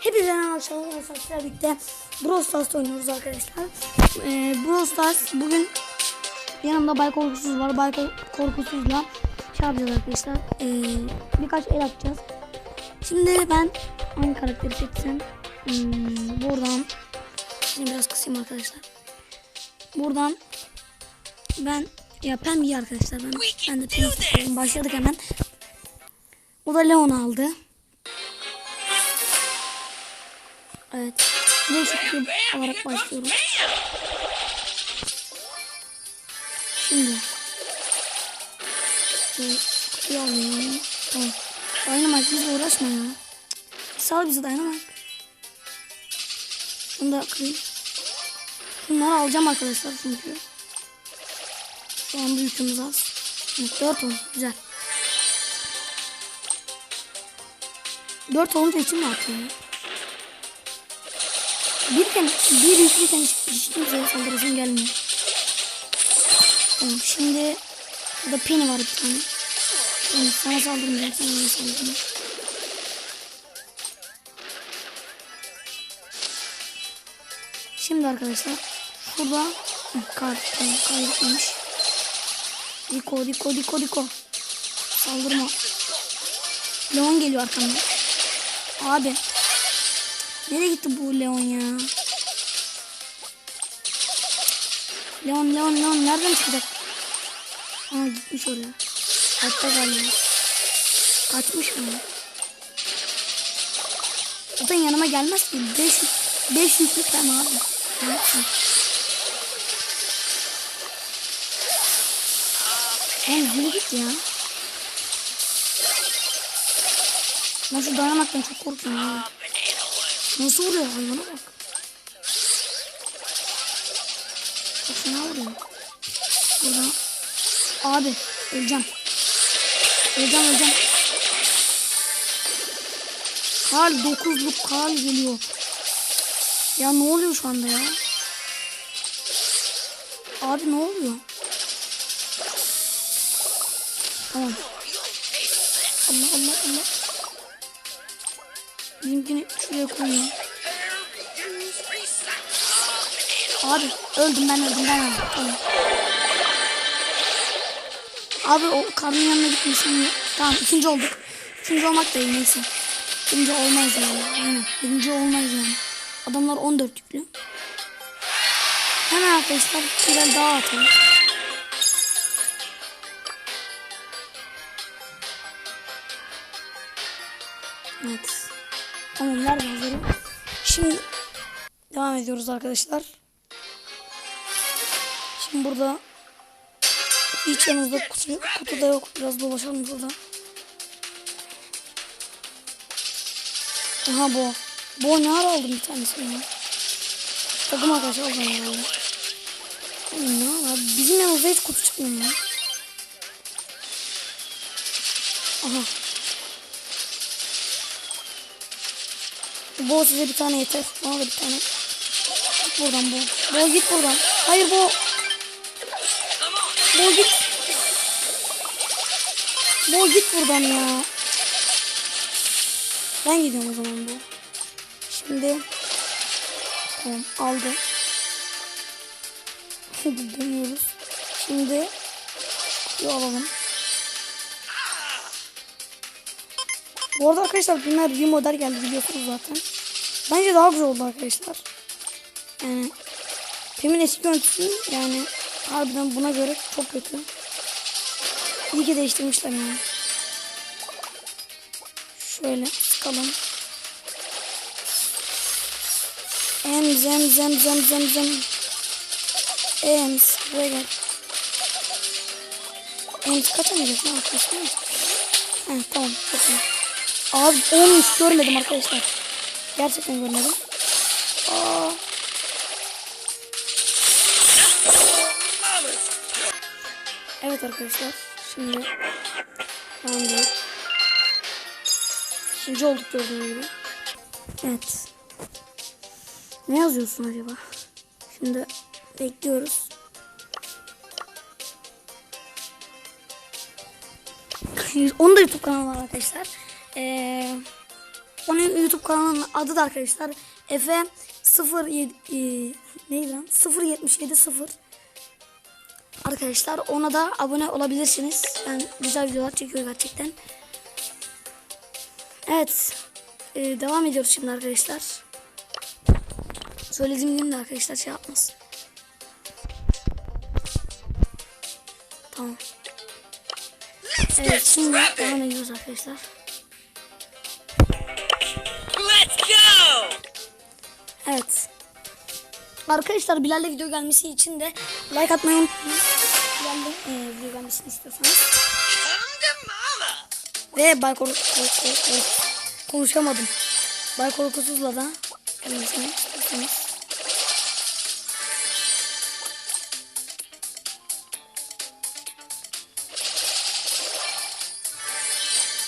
Hepinize merhaba arkadaşlar. birlikte Brawl Stars oynuyoruz arkadaşlar. Ee, Brawl Stars bugün yanımda Bay Korkusuz var. Bay Kor- Korkusuz'la şey yapacağız arkadaşlar. Ee, birkaç el atacağız. Şimdi ben hangi karakteri seçsem? Hmm, buradan şimdi biraz kısayım arkadaşlar. Buradan ben ya Pem iyi arkadaşlar. Ben, ben de seçiyorum. Başladık hemen. O da Leon aldı. Evet. Değişik bir olarak başlıyorum. Şimdi. Kutuyu alayım. Tamam. Dynamite bizle uğraşma ya. Sal bizi Dynamite. Şunu da kırayım. Bunları alacağım arkadaşlar çünkü. Şu anda yükümüz az. Evet, 4 oldu. Güzel. 4 olunca içim rahat ya. Birken, bir yüklüyken hiç, hiç kimseye saldırasım gelmiyor. Tamam şimdi burada Penny var bir tane. Yani sana saldırmayacağım, sana bana saldırma. Şimdi arkadaşlar şurada Hı, kar, tamam, kar gitmemiş. Diko, Diko, Diko, Diko. Saldırma. Leon geliyor arkamdan. Abi. Nereye gitti bu Leon ya? Leon, Leon, Leon nereden çıkacak? Aa gitmiş oraya. Hatta galiba. Kaçmış mı? Zaten yanıma gelmez ki. 5 5 yüklü sen abi. Ne yapsın? Oğlum yürü git ya. Ben şu dayanamaktan çok korkuyorum. Nasıl vuruyor hayvana bak. Fena vuruyor. Burada. Abi öleceğim. Öleceğim öleceğim. Karl dokuzluk Karl geliyor. Ya ne oluyor şu anda ya? Abi ne oluyor? Tamam. Allah Allah Allah. Bizimkini şuraya koyuyorum. Abi öldüm ben öldüm ben öldüm. Abi o karnın yanına gitmişsin. Tamam ikinci olduk. İkinci olmak da iyi neyse. Birinci olmayız yani. Aynen. Birinci olmayız yani. Adamlar 14 yüklü. Hemen arkadaşlar birer daha atalım. Evet. Tamam ver hazırım. Şimdi devam ediyoruz arkadaşlar. Şimdi burada hiç yanımızda kutu, kutu da yok. Biraz dolaşalım burada. Aha bu. Bu ne ara aldım bir tanesini ya. Takım arkadaşı aldım. Oğlum ne ara? Bizim yanımızda hiç kutu çıkmıyor ya. Aha. Bu size bir tane yeter. Bana bir tane. Git buradan bu. Bu git buradan. Hayır bu. Bu git. Bu git buradan ya. Ben gidiyorum o zaman bu. Şimdi tamam aldı. Dönüyoruz. Şimdi kutuyu alalım. Bu arada arkadaşlar bunlar bir model geldi biliyorsunuz zaten. Bence daha güzel oldu arkadaşlar. Yani Pem'in eski görüntüsü yani harbiden buna göre çok kötü. İyi ki değiştirmişler yani. Şöyle sıkalım. Em zem zem zem zem zem. Ems buraya gel. Ems kaçamayacak ne yapıyorsun? Heh, tamam çok iyi. Abi 10 hiç görmedim arkadaşlar. Gerçekten görmedim. Aa. Evet arkadaşlar. Şimdi edelim. İkinci olduk gördüğünüz gibi. Evet. Ne yazıyorsun acaba? Şimdi bekliyoruz. Onun da YouTube kanalı arkadaşlar. Ee, Onun YouTube kanalının adı da arkadaşlar Efe 07 e, neydi lan? 0770 Arkadaşlar ona da abone olabilirsiniz. Yani güzel videolar çekiyor gerçekten. Evet. e, devam ediyoruz şimdi arkadaşlar. Söylediğim gibi de arkadaşlar şey yapmasın. Tamam. Evet şimdi devam ediyoruz arkadaşlar. Evet. Arkadaşlar Bilal'le video gelmesi için de like atmayı unutmayın. Bilal'le e, video gelmesini istiyorsanız. Ve Bay Korku... Korku- Korku- Konuşamadım. Bay Korkusuz'la da gelmesini istiyorsanız.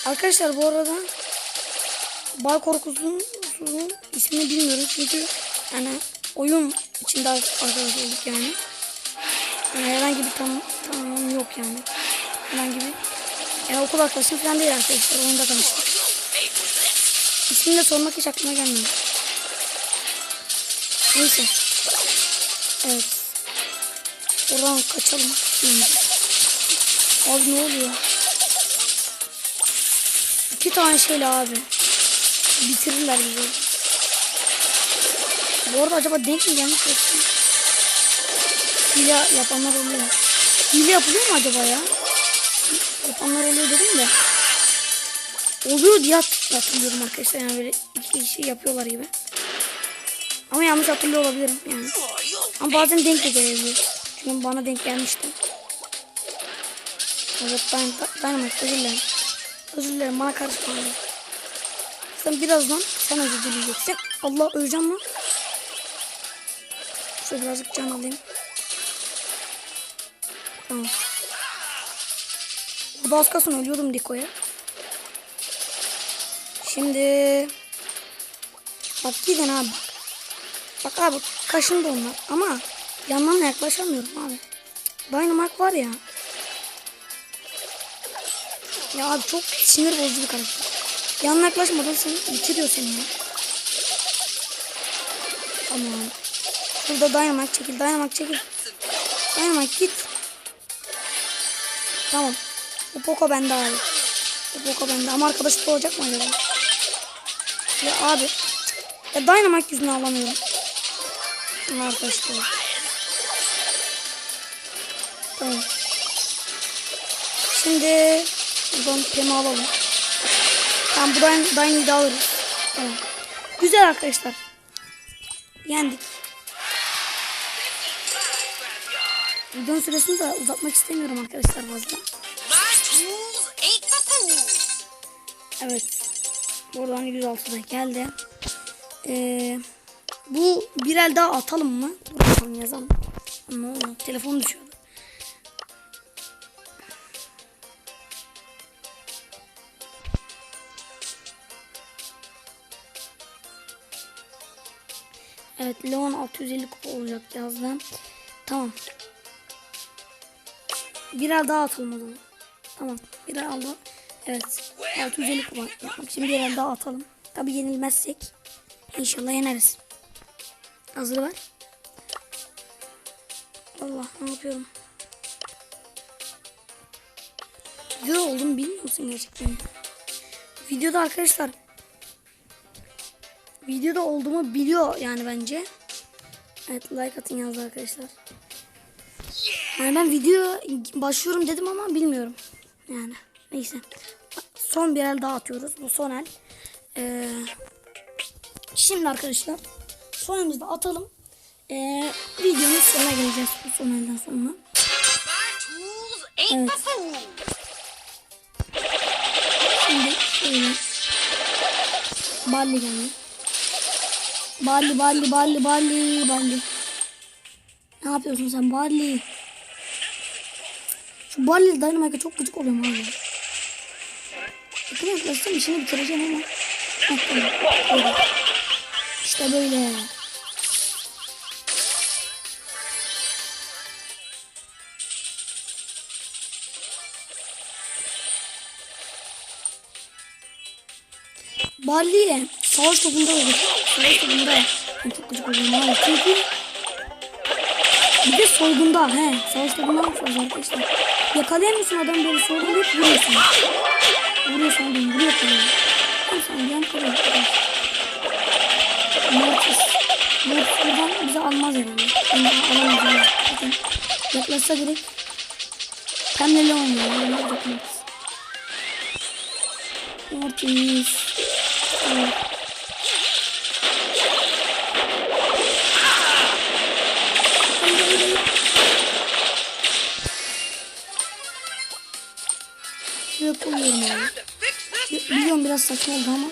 Arkadaşlar bu arada Bay Korkusuz'un ismini bilmiyorum çünkü yani oyun içinde arkadaş olduk yani. yani herhangi bir tam tanımım yok yani. Herhangi bir yani okul arkadaşım falan değil arkadaşlar. Oyunda tanıştık. İsmini de sormak hiç aklıma gelmedi. Neyse. Evet. Oradan kaçalım. Abi ne oluyor? İki tane şeyle abi. Bitirirler bizi. Bu arada acaba denk mi gelmiş yoksa? Hile yapanlar oluyor. Hile yapılıyor mu acaba ya? Yapanlar oluyor dedim de. Oluyor diye hat- hatırlıyorum arkadaşlar. Yani böyle iki kişi yapıyorlar gibi. Ama yanlış hatırlıyor olabilirim yani. Ama bazen denk de gelebiliyor. Çünkü bana denk gelmişti. Evet ben Dynamite özür dilerim. Özür dilerim bana karışma. Sen birazdan sen özür dileyeceksin. Allah öleceğim lan. Şöyle birazcık can alayım. Tamam. Burada az kalsın ölüyordum Diko'ya. Şimdi bak gidin abi. Bak abi kaşındı onlar ama yanlarına yaklaşamıyorum abi. Dynamite var ya. Ya abi çok sinir bozucu bir karakter. Yanına yaklaşmadan seni bitiriyor seni ya. Tamam. Şurada Dynamite çekil. Dynamite çekil. Dynamite git. Tamam. Bu Poco bende abi. Bu Poco bende. Ama arkadaşı olacak mı acaba? Ya abi. Ya Dynamite yüzünden alamıyorum. Ama arkadaşlar. Tamam. Şimdi buradan Pem'i alalım. Tamam buradan de alırız. Tamam. Güzel arkadaşlar. Yendik. Videonun süresini de uzatmak istemiyorum arkadaşlar fazla. Evet. Buradan 106'da geldi. Ee, bu bir el daha atalım mı? Bakalım yazalım. Ne oldu? Telefon düşüyordu. Evet Leon 650 kupa olacak yazdım. Tamam. Bir el daha atalım o. Tamam. Bir el aldı. Evet. 650 kupa yapmak için bir el daha atalım. Tabi yenilmezsek inşallah yeneriz. Hazır ver. Allah ne yapıyorum? Video oldum bilmiyor musun gerçekten? Videoda arkadaşlar videoda olduğumu biliyor yani bence. Evet like atın yazdı arkadaşlar. Yani ben video başlıyorum dedim ama bilmiyorum. Yani neyse. Son bir el daha atıyoruz. Bu son el. Ee, şimdi arkadaşlar son elimizi de atalım. Ee, videonun sonuna geleceğiz bu son elden sonra. Fools. Şimdi şöyle. Balli geldi. Balli balli balli balli balli. Ne yapıyorsun sen balli? Şu balli Dynamite'a çok gıcık oluyorum abi. Yakın yaklaşsam işini bitireceğim ama. Böyle. İşte böyle. Barley savaş topunda olur. Savaş topunda. Çok gıcık oluyorum abi. Çünkü bir de soygunda. He. Savaş topunda yapıyoruz arkadaşlar. Yakalayamıyorsun adam böyle soygunda hep vuruyorsun. Vuruyorsun adam vuruyor kalıyor. Hem sen hem kalıyor. Mortis. Mortis buradan bizi almaz herhalde. Yani alamaz herhalde. Zaten yaklaşsa direkt Pembeyle oynuyor. Ne olacak Mortis? Mortis. Evet. Biraz saçma oldu ama.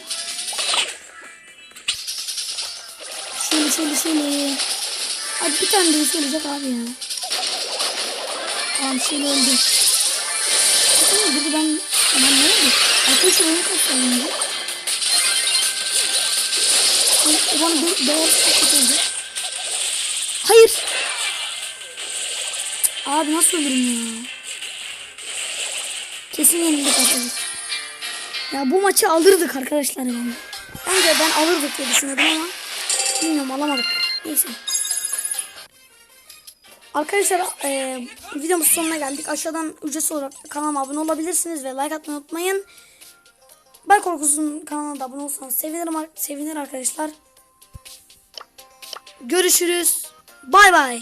Şöyle şöyle şöyle. Hadi bir tane daha söyleyecek abi ya. Tamam şöyle öldü. Bakın burada ben ben ne oldu? Arkadaşlar oyun kasıyorum ya. O bana sakit oldu. Hayır. Abi nasıl ölürüm ya? Kesin yenildik arkadaşlar. Ya bu maçı alırdık arkadaşlar yani. Bence ben alırdık diye düşünüyordum ama bilmiyorum alamadık. Neyse. Arkadaşlar e, videomuzun sonuna geldik. Aşağıdan ücretsiz olarak kanalıma abone olabilirsiniz ve like atmayı unutmayın. Bay Korkusu'nun kanalına da abone olsanız sevinirim, sevinir arkadaşlar. Görüşürüz. Bay bay.